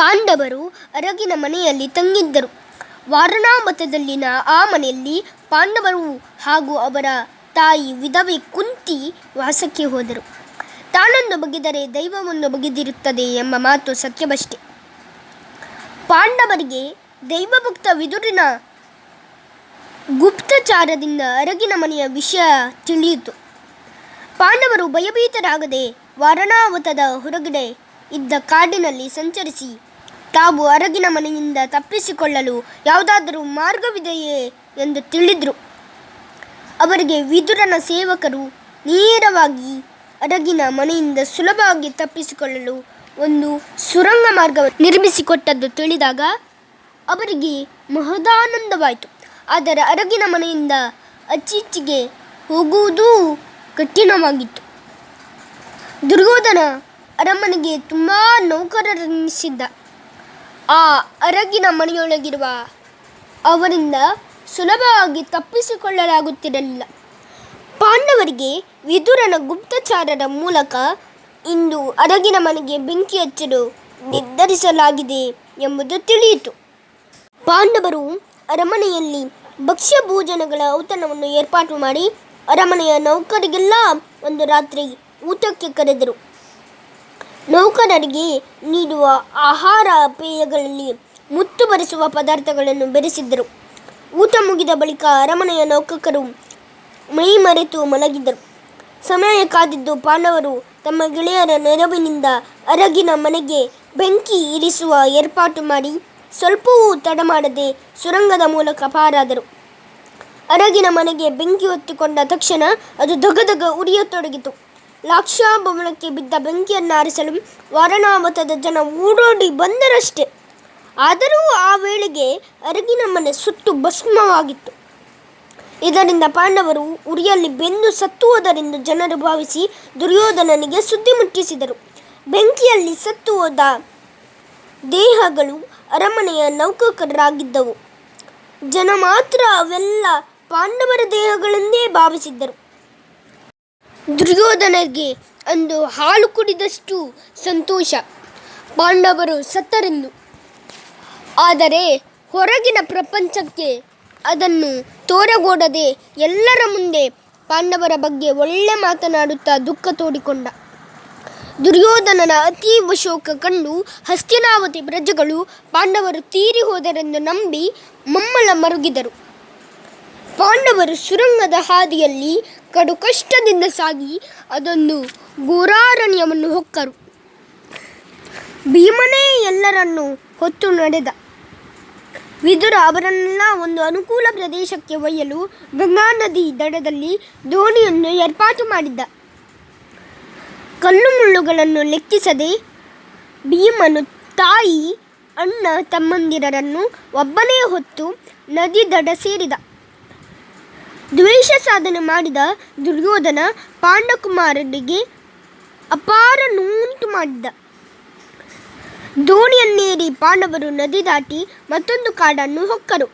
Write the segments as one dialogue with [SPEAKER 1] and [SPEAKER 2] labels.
[SPEAKER 1] ಪಾಂಡವರು ಅರಗಿನ ಮನೆಯಲ್ಲಿ ತಂಗಿದ್ದರು. ವಾರಣಾಮತದಲ್ಲಿನ ಆ ಮನೆಯಲ್ಲಿ ಪಾಂಡವರು ಹಾಗೂ ಅವರ ತಾಯಿ ವಿಧವೆ ಕುಂತಿ ವಾಸಕ್ಕೆ ಹೋದರು. ತಾನೊಂದು ಬಗೆದರೆ ದೈವವೊಂದು ಬಗೆದಿರುತ್ತದೆ ಎಂಬ ಮಾತು ಸತ್ಯವಷ್ಟೇ. ಪಾಂಡವರಿಗೆ ದೈವಭಕ್ತ ವಿದುರಿನ ಗುಪ್ತಚಾರದಿಂದ ಅರಗಿನ ಮನೆಯ ವಿಷಯ ತಿಳಿಯಿತು. ಪಾಂಡವರು ಭಯಭೀತರಾಗದೆ ವಾರಣಾವತದ ಹೊರಗಡೆ ಇದ್ದ ಕಾಡಿನಲ್ಲಿ ಸಂಚರಿಸಿ ತಾವು ಅರಗಿನ ಮನೆಯಿಂದ ತಪ್ಪಿಸಿಕೊಳ್ಳಲು ಯಾವುದಾದರೂ ಮಾರ್ಗವಿದೆಯೇ ಎಂದು ತಿಳಿದರು. ಅವರಿಗೆ ವಿದುರನ ಸೇವಕರು ನೇರವಾಗಿ ಅರಗಿನ ಮನೆಯಿಂದ ಸುಲಭವಾಗಿ ತಪ್ಪಿಸಿಕೊಳ್ಳಲು ಒಂದು ಸುರಂಗ ಮಾರ್ಗವನ್ನು ನಿರ್ಮಿಸಿಕೊಟ್ಟದ್ದು ತಿಳಿದಾಗ ಅವರಿಗೆ ಮಹದಾನಂದವಾಯಿತು. ಆದರೆ ಅರಗಿನ ಮನೆಯಿಂದ ಅಚ್ಚೀಚೆಗೆ ಹೋಗುವುದೂ ಕಠಿಣವಾಗಿತ್ತು. ದುರ್ಯೋಧನ ಅರಮನೆಗೆ ತುಂಬ ನೌಕರರನ್ನಿಸಿದ್ದ ಆ ಅರಗಿನ ಮನೆಯೊಳಗಿರುವ ಅವರಿಂದ ಸುಲಭವಾಗಿ ತಪ್ಪಿಸಿಕೊಳ್ಳಲಾಗುತ್ತಿರಲಿಲ್ಲ. ಪಾಂಡವರಿಗೆ ವಿದುರನ ಗುಪ್ತಚಾರರ ಮೂಲಕ ಇಂದು ಅರಗಿನ ಮನೆಗೆ ಬೆಂಕಿ ಹಚ್ಚಲು ನಿರ್ಧರಿಸಲಾಗಿದೆ ಎಂಬುದು ತಿಳಿಯಿತು. ಪಾಂಡವರು ಅರಮನೆಯಲ್ಲಿ ಭಕ್ಷ್ಯ ಭೋಜನಗಳ ಔತಣವನ್ನು ಏರ್ಪಾಟು ಮಾಡಿ ಅರಮನೆಯ ನೌಕರಿಗೆಲ್ಲ ಒಂದು ರಾತ್ರಿ ಊಟಕ್ಕೆ ಕರೆದರು. ನೌಕರರಿಗೆ ನೀಡುವ ಆಹಾರ ಪೇಯಗಳಲ್ಲಿ ಮುತ್ತು ಬರೆಸುವ ಪದಾರ್ಥಗಳನ್ನು ಬೆರೆಸಿದ್ದರು. ಊಟ ಮುಗಿದ ಬಳಿಕ ಅರಮನೆಯ ನೌಕಕರು ಮೈ ಮರೆತು ಮಲಗಿದರು ಸಮಯ ಕಾದಿದ್ದು ಪಾಂಡವರು ತಮ್ಮ ಗೆಳೆಯರ ನೆರವಿನಿಂದ ಅರಗಿನ ಮನೆಗೆ ಬೆಂಕಿ ಇರಿಸುವ ಏರ್ಪಾಟು ಮಾಡಿ ಸ್ವಲ್ಪವೂ ತಡ ಮಾಡದೆ ಸುರಂಗದ ಮೂಲಕ ಪಾರಾದರು. ಅರಗಿನ ಮನೆಗೆ ಬೆಂಕಿ ಹೊತ್ತಿಕೊಂಡ ತಕ್ಷಣ ಅದು ದಗದಗ ಉರಿಯತೊಡಗಿತು. ಲಾಕ್ಷಾಭವನಕ್ಕೆ ಬಿದ್ದ ಬೆಂಕಿಯನ್ನು ಆರಿಸಲು ವಾರಣಾವತದ ಜನ ಓಡೋಡಿ ಬಂದರಷ್ಟೆ. ಆದರೂ ಆ ವೇಳೆಗೆ ಅರಗಿನ ಮನೆ ಸುತ್ತು ಭಸ್ಮವಾಗಿತ್ತು. ಇದರಿಂದ ಪಾಂಡವರು ಉರಿಯಲ್ಲಿ ಬೆಂದು ಸತ್ತುವುದರಿಂದ ಜನರು ಭಾವಿಸಿ ದುರ್ಯೋಧನನಿಗೆ ಸುದ್ದಿ ಮುಟ್ಟಿಸಿದರು. ಬೆಂಕಿಯಲ್ಲಿ ಸತ್ತು ದೇಹಗಳು ಅರಮನೆಯ ನೌಕಕರಾಗಿದ್ದವು ಜನ ಮಾತ್ರ ಅವೆಲ್ಲ ಪಾಂಡವರ ದೇಹಗಳೆಂದೇ ಭಾವಿಸಿದ್ದರು. ದುರ್ಯೋಧನಗೆ ಅಂದು ಹಾಲು ಕುಡಿದಷ್ಟು ಸಂತೋಷ. ಪಾಂಡವರು ಸತ್ತರೆಂದು. ಆದರೆ ಹೊರಗಿನ ಪ್ರಪಂಚಕ್ಕೆ ಅದನ್ನು ತೋರಗೋಡದೆ ಎಲ್ಲರ ಮುಂದೆ ಪಾಂಡವರ ಬಗ್ಗೆ ಒಳ್ಳೆ ಮಾತನಾಡುತ್ತಾ ದುಃಖ ತೋಡಿಕೊಂಡ. ದುರ್ಯೋಧನನ ಅತೀವ ಶೋಕ ಕಂಡು ಹಸ್ತಿನಾವತಿ ಪ್ರಜೆಗಳು ಪಾಂಡವರು ತೀರಿ ಹೋದರೆಂದು ನಂಬಿ ಮಮ್ಮಲ ಮರುಗಿದರು. ಪಾಂಡವರು ಸುರಂಗದ ಹಾದಿಯಲ್ಲಿ ಕಡು ಕಷ್ಟದಿಂದ ಸಾಗಿ ಅದೊಂದು ಗೋರಾರಣ್ಯವನ್ನು ಹೊಕ್ಕರು. ಭೀಮನೇ ಎಲ್ಲರನ್ನು ಹೊತ್ತು ನಡೆದ. ವಿದುರ ಅವರನ್ನೆಲ್ಲ ಒಂದು ಅನುಕೂಲ ಪ್ರದೇಶಕ್ಕೆ ಒಯ್ಯಲು ಗಂಗಾ ನದಿ ದಡದಲ್ಲಿ ದೋಣಿಯನ್ನು ಏರ್ಪಾಟು ಮಾಡಿದ್ದ. ಕಲ್ಲು ಮುಳ್ಳುಗಳನ್ನು ಲೆಕ್ಕಿಸದೆ ಭೀಮನು ತಾಯಿ ಅಣ್ಣ ತಮ್ಮಂದಿರರನ್ನು ಒಬ್ಬನೇ ಹೊತ್ತು ನದಿ ದಡ ಸೇರಿದ. ಸಾಧನೆ ಮಾಡಿದ ದುರ್ಯೋಧನ ಪಾಂಡಕುಮಾರರಿಗೆ ಅಪಾರ ನೋವುಂಟು ಮಾಡಿದ. ದೋಣಿಯನ್ನೇರಿ ಪಾಂಡವರು ನದಿ ದಾಟಿ ಮತ್ತೊಂದು ಕಾಡನ್ನು ಹೊಕ್ಕರು.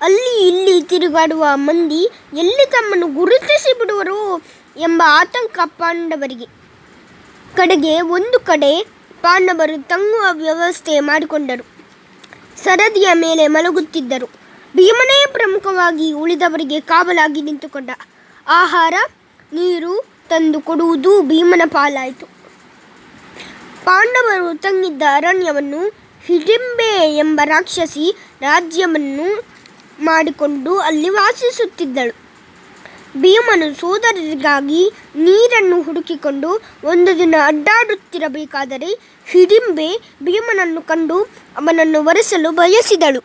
[SPEAKER 1] ಅಲ್ಲಿ ಇಲ್ಲಿ ತಿರುಗಾಡುವ ಮಂದಿ ಎಲ್ಲಿ ತಮ್ಮನ್ನು ಗುರುತಿಸಿ ಬಿಡುವರು ಎಂಬ ಆತಂಕ ಪಾಂಡವರಿಗೆ. ಕಡೆಗೆ ಒಂದು ಕಡೆ ಪಾಂಡವರು ತಂಗುವ ವ್ಯವಸ್ಥೆ ಮಾಡಿಕೊಂಡರು. ಸರದಿಯ ಮೇಲೆ ಮಲಗುತ್ತಿದ್ದರು. ಭೀಮನೇ ಪ್ರಮುಖವಾಗಿ ಉಳಿದವರಿಗೆ ಕಾವಲಾಗಿ ನಿಂತುಕೊಂಡ ಆಹಾರ, ನೀರು ತಂದು ಕೊಡುವುದು ಭೀಮನ ಪಾಲಾಯಿತು. ಪಾಂಡವರು ತಂಗಿದ್ದ ಅರಣ್ಯವನ್ನು ಹಿಡಿಂಬೆ ಎಂಬ ರಾಕ್ಷಸಿ ರಾಜ್ಯವನ್ನು ಮಾಡಿಕೊಂಡು ಅಲ್ಲಿ ವಾಸಿಸುತ್ತಿದ್ದಳು. ಭೀಮನು ಸೋದರರಿಗಾಗಿ ನೀರನ್ನು ಹುಡುಕಿಕೊಂಡು ಒಂದು ದಿನ ಅಡ್ಡಾಡುತ್ತಿರಬೇಕಾದರೆ ಹಿಡಿಂಬೆ ಭೀಮನನ್ನು ಕಂಡು ಅವನನ್ನು ಒರೆಸಲು ಬಯಸಿದಳು.